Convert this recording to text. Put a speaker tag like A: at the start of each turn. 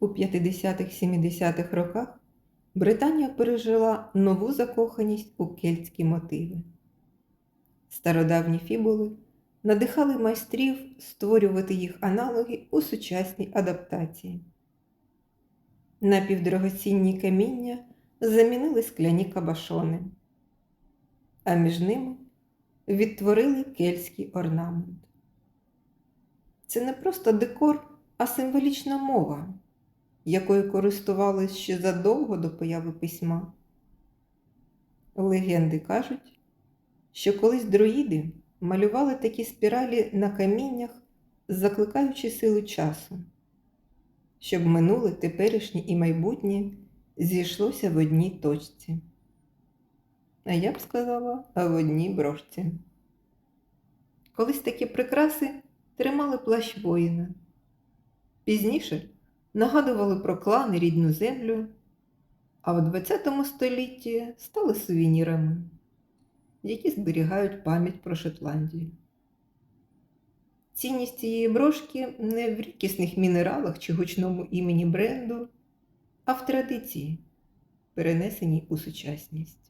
A: У 50-70-х роках Британія пережила нову закоханість у кельтські мотиви. Стародавні фібули надихали майстрів створювати їх аналоги у сучасній адаптації. Напівдорогоцінні каміння замінили скляні кабашони, а між ними відтворили кельтський орнамент. Це не просто декор, а символічна мова, якою користувались ще задовго до появи письма. Легенди кажуть, що колись друїди малювали такі спіралі на каміннях, закликаючи силу часу, щоб минуле, теперішнє і майбутнє зійшлося в одній точці. А я б сказала, в одній брошці. Колись такі прикраси тримали плащ воїна. Пізніше нагадували про клан і рідну землю, а в ХХ столітті стали сувенірами, які зберігають пам'ять про Шотландію. Цінність цієї брошки не в рідкісних мінералах чи гучному імені бренду, а в традиції, перенесеній у сучасність.